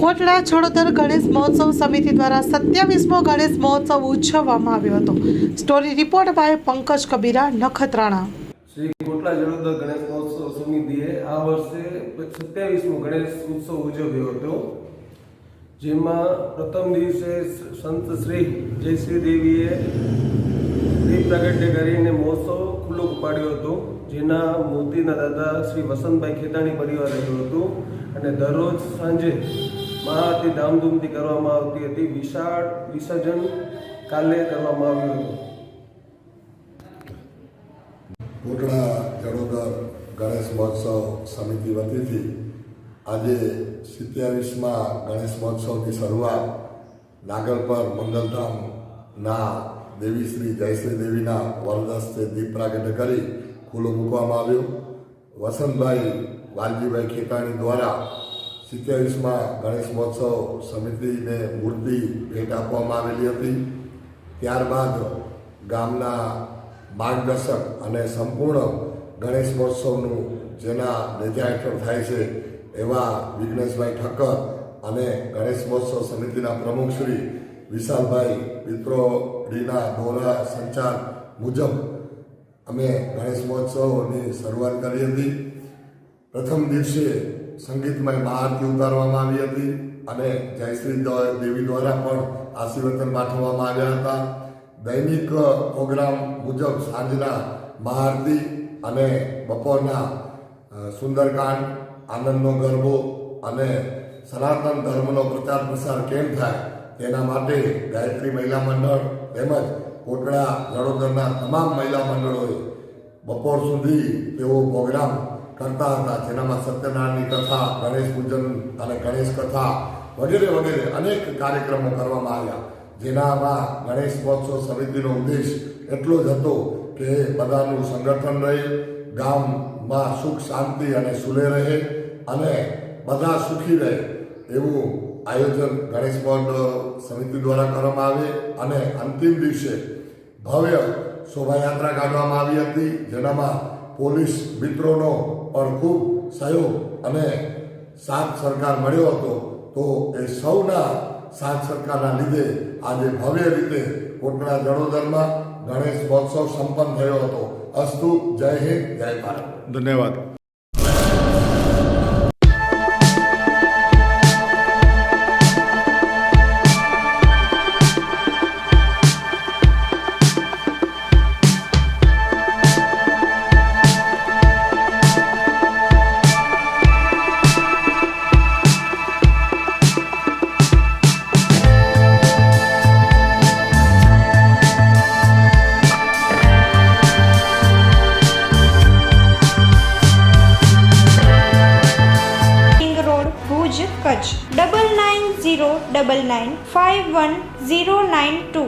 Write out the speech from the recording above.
કોટડા છોડોદર ગણેશ મહોત્સવ સમિતિ દ્વારા સત્યાવીસમો ગણેશ મહોત્સવ ઉજવવામાં આવ્યો હતો. Story report by Pankaj Kabira, Nakhatrana. Shri Kotla Jalodar Ganesh મહોત્સવ સમિતિએ આ વર્ષે સત્યાવીસમો ગણેશ ઉત્સવ ઉજવ્યો હતો. જેમાં પ્રથમ દિવસે સંત શ્રી જયશ્રી દેવીએ દીપ પ્રગટ્ય કરીને મહોત્સવ ખુલ્લો પાડ્યો હતો. જેના મોતીના દાદા શ્રી વસંતભાઈ ખેતાણી પરિવાર રહ્યું હતું. અને દરરોજ સાંજે મહાઆરતી ધામધૂમથી કરવામાં આવતી હતી. વિશાળ વિસર્જન કાલે કરવામાં આવ્યું હતું. કોટડા જડોદર ગણેશ મહોત્સવ સમિતિ વતીથી આજે સિત્યાવીસમાં ગણેશ મહોત્સવની શરૂઆત નાગલપર મંગલધામના દેવી શ્રી જયશ્રી દેવીના વરદસ્તે દીપ પ્રાગટ્ય કરી ખુલ્લો મૂકવામાં આવ્યો. વસંતભાઈ વાલજીભાઈ ખેતાણી દ્વારા સિત્યાવીસમાં ગણેશ મહોત્સવ સમિતિને મૂર્તિ ભેટ આપવામાં આવેલી હતી. ત્યારબાદ ગામના માર્ગદર્શક અને સંપૂર્ણ ગણેશ મહોત્સવનું જેના નેજા હેઠળ થાય છે એવા વિઘ્નેશભાઈ ઠક્કર અને ગણેશ મહોત્સવ સમિતિના પ્રમુખ શ્રી વિશાલભાઈ પિત્રોડીના દોરા સંચાર મુજબ અમે ગણેશ મહોત્સવની શરૂઆત કરી હતી. પ્રથમ દિવસે સંગીતમય મહાઆરતી ઉતારવામાં આવી હતી અને જયશ્રી દેવી દ્વારા પણ આશીર્વચન પાઠવવામાં આવ્યા હતા. દૈનિક પ્રોગ્રામ મુજબ સાંજના મહાઆરતી અને બપોરના સુંદરકાંડ, આનંદનો ગરબો અને સનાતન ધર્મનો પ્રચાર પ્રસાર કેમ થાય તેના માટે ગાયત્રી મહિલા મંડળ તેમજ કોટડા વડોદરના તમામ મહિલા મંડળોએ બપોર સુધી તેઓ પ્રોગ્રામ કરતા હતા. જેનામાં સત્યનારાયણની કથા, ગણેશ પૂજન અને ગણેશ કથા વગેરે વગેરે અનેક કાર્યક્રમો કરવામાં આવ્યા. જેનામાં ગણેશ મહોત્સવ સમિતિનો ઉદ્દેશ એટલો જ હતો કે બધાનું સંગઠન રહે, ગામમાં સુખ, શાંતિ અને સુલે રહે અને બધા સુખી રહે એવું આયોજન ગણેશ મહોત્સવ સમિતિ દ્વારા કરવામાં આવે અને અંતિમ દિવસે ભવ્ય શોભાયાત્રા કાઢવામાં આવી હતી. જેનામાં પોલીસ મિત્રોનો પણ ખૂબ સહયોગ અને સાથ સરકાર મળ્યો હતો, તો એ સૌના સાથ સરકારના લીધે આજે ભવ્ય રીતે કોટડા જડોદરમાં ગણેશ મહોત્સવ સંપન્ન થયો હતો. અસ્તુ, જય હિન્દ, જય ભારત. ધન્યવાદ. Double nine zero double nine five one zero nine two.